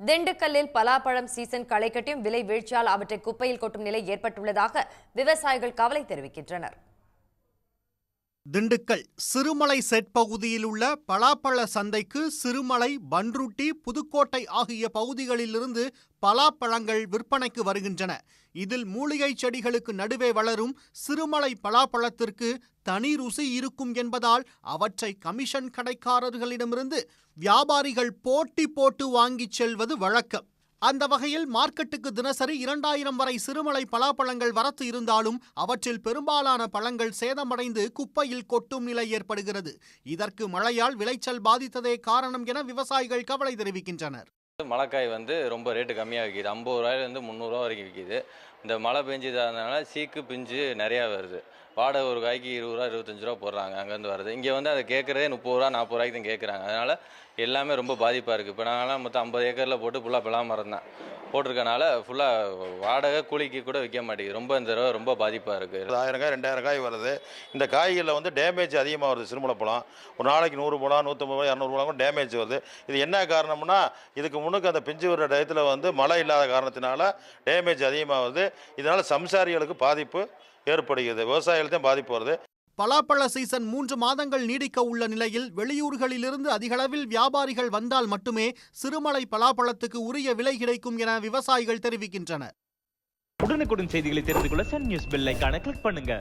திண்டுக்கல்லில் பலாப்பழம் சீசன் களை கட்டியும் விலை வீழ்ச்சியால் அவற்றை குப்பையில் கொட்டும் நிலை ஏற்பட்டுள்ளதாக விவசாயிகள் கவலை தெரிவிக்கின்றனர். திண்டுக்கல் சிறுமலை செட் பகுதியில் உள்ள பலாப்பழ சந்தைக்கு சிறுமலை பன்ருட்டி புதுக்கோட்டை ஆகிய பகுதிகளிலிருந்து பலாப்பழங்கள் விற்பனைக்கு வருகின்றன. இதில் மூலிகை செடிகளுக்கு நடுவே வளரும் சிறுமலை பலாப்பழத்திற்கு தனி ருசி இருக்கும் என்பதால் அவற்றை கமிஷன் கடைக்காரர்களிடமிருந்து வியாபாரிகள் போட்டி போட்டு வாங்கிச் செல்வது வழக்கம். அந்த வகையில் மார்க்கெட்டுக்கு தினசரி இரண்டாயிரம் வரை சிறுமலை பலாப்பழங்கள் வரத்து இருந்தாலும் அவற்றில் பெரும்பாலான பழங்கள் சேதமடைந்து குப்பையில் கொட்டும் நிலை ஏற்படுகிறது. இதற்கு மழையால் விளைச்சல் பாதித்ததே காரணம் என விவசாயிகள் கவலை தெரிவிக்கின்றனர். மலைக்காய் வந்து ரொம்ப ரேட்டு கம்மியாக விற்கிது ஐம்பது ரூபாயிலேருந்து முந்நூறுரூவா வரைக்கும் விற்கிது இந்த மழை பெஞ்சதுனால சீக்கு பிஞ்சு நிறையா வருது. வாடகை ஒரு காய்க்கு இருபது ரூபா இருபத்தஞ்சு ரூபா போடுறாங்க அங்கேருந்து வருது. இங்கே வந்து அதை கேட்குறதே முப்பது ரூபா நாற்பது ரூபாய்க்கு தான் கேட்குறாங்க. அதனால் எல்லாமே ரொம்ப பாதிப்பாக இருக்குது இப்போ நாங்களாம் மொத்தம் ஐம்பது ஏக்கரில் போட்டு ஃபுல்லாக பலா மரம் தான். போட்டிருக்கனால ஃபுல்லாக வாடகை கூலிக்கு கூட விற்க மாட்டேங்குது. ரொம்ப இந்த தடவை ரொம்ப பாதிப்பாக இருக்குது ஆயிரம் காய் ரெண்டாயிரம் காய் வருது. இந்த காய்களில் வந்து டேமேஜ் அதிகமாக வருது. சிறுமலை பழம். ஒரு நாளைக்கு நூறு பழம் நூற்றம்பது பழம் இரநூறு பழம் கூட டேமேஜ் வருது. இது என்ன காரணம்னா இதுக்கு முன்னுக்கு அந்த பிஞ்சு வர டயத்தில் வந்து மழை இல்லாத காரணத்தினால டேமேஜ் அதிகமாக வருது. இதனால் சம்சாரிகளுக்கு பாதிப்பு ஏற்படுகிறது. விவசாயிகளுக்கு தான் பாதிப்பு வருது. பலாப்பழ சீசன் மூன்று மாதங்கள் நீடிக்க உள்ள நிலையில் வெளியூர்களிலிருந்து அதிகளவில் வியாபாரிகள் வந்தால் மட்டுமே சிறுமலை பலாப்பழத்துக்கு உரிய விலை கிடைக்கும் என விவசாயிகள் தெரிவிக்கின்றனர். உடனுக்குடன் செய்திகளை தெரிந்து கொள்ள சன் நியூஸ் பெல்லைக்கான கிளிக் பண்ணுங்க.